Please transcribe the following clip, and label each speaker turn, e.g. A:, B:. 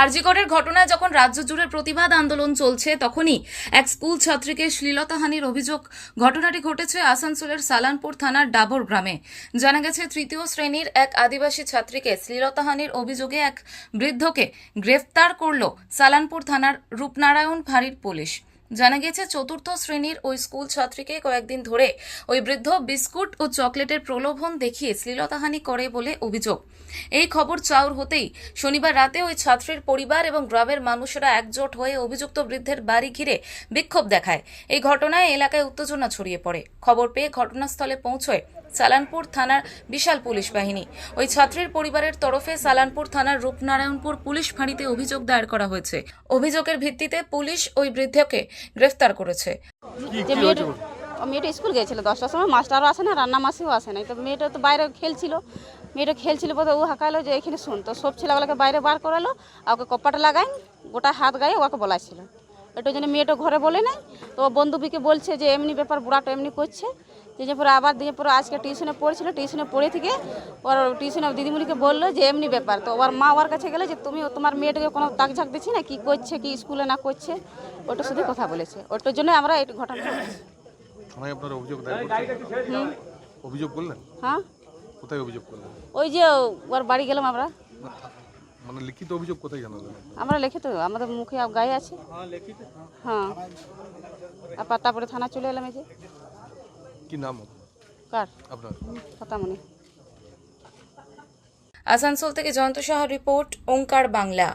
A: আরজিকরের ঘটনায় যখন রাজ্য জুড়ে প্রতিবাদ আন্দোলন চলছে, তখনই এক স্কুল ছাত্রীকে শ্লীলতাহানির অভিযোগ, ঘটনাটি ঘটেছে আসানসোলের সালানপুর থানার ডাবর গ্রামে। জানা গেছে, তৃতীয় শ্রেণির এক আদিবাসী ছাত্রীকে শ্লীলতাহানির অভিযোগে এক বৃদ্ধকে গ্রেফতার করল সালানপুর থানার রূপনারায়ণ ফাঁড়ির পুলিশ। জানা গেছে চতুর্থ শ্রেণির ওই স্কুল ছাত্রীকে কয়েকদিন ধরে ওই বৃদ্ধ বিস্কুট ও চকলেটের প্রলোভন দেখিয়ে শ্লীলতাহানি করে বলে অভিযোগ। এই খবর চাউর হতেই শনিবার রাতে ওই ছাত্রীর পরিবার এবং গ্রামের মানুষেরা একজোট হয়ে অভিযুক্ত বৃদ্ধের বাড়ি ঘিরে বিক্ষোভ দেখায়। এই ঘটনায় এলাকায় উত্তেজনা ছড়িয়ে পড়ে। খবর পেয়ে ঘটনাস্থলে পৌঁছয় সালানপুর থানার বিশাল পুলিশ বাহিনী। ওই ছাত্রীর পরিবারের তরফে সালানপুর থানার রূপনারায়ণপুর পুলিশ ফাঁড়িতে অভিযোগ দায়ের করা হয়েছে। অভিযোগের ভিত্তিতে পুলিশ ওই বৃদ্ধকে গ্রেফতার করেছে।
B: যে মেয়েটা ও মেয়েটা স্কুল গিয়েছিল দশটার সময় মাস্টারও আসে না রান্না মাসিও আসে না। তো মেয়েটা তো বাইরে খেলছিল। মেয়েটা খেলছিল বলতে ও হাঁকালো যে এখানে শুন তো সব ছেলেগুলোকে বাইরে বার করালো আর ওকে কপাটা লাগাই গোটা হাত গায়ে ওকে বলাইছিল। এটার জন্য মেয়েটা ঘরে বলে নাই তো বন্ধুবিকে বলছে যে এমনি ব্যাপার বুড়াটা এমনি করছে। দিয়ে পরে আবার দিয়ে পরে আজকে টিউশনে পড়ছিল টিউশনে পড়ে থেকে ওর টিউশনে দিদিমণিকে বলল যে এমনি ব্যাপার। তো ওর মা ওর কাছে গেলে যে তুমি তোমার মেয়েটাকে কোনো তাক ঝাঁক দিচ্ছি না কি করছে কি স্কুলে না করছে ওটা শুধু কথা বলেছে। ওটার জন্য আমরা এই ঘটনা
C: অভিযোগ করলেন?
B: হ্যাঁ।
C: কোথায় অভিযোগ করলেন?
B: ওই যে ওর বাড়ি গেলাম আমরা।
C: মানে লিখিত অভিযোগ কোথায় জানালেন
B: আমরা লিখিত আমাদের মুখে গায়ে আছে। হ্যাঁ তারপর তারপরে থানা চলে এলাম এই যে।
C: কি নাম
B: কার?
C: আপনার?
B: ফাতামনি
A: আসানসোল থেকে জয়ন্ত সাহা রিপোর্ট ওঙ্কার বাংলা।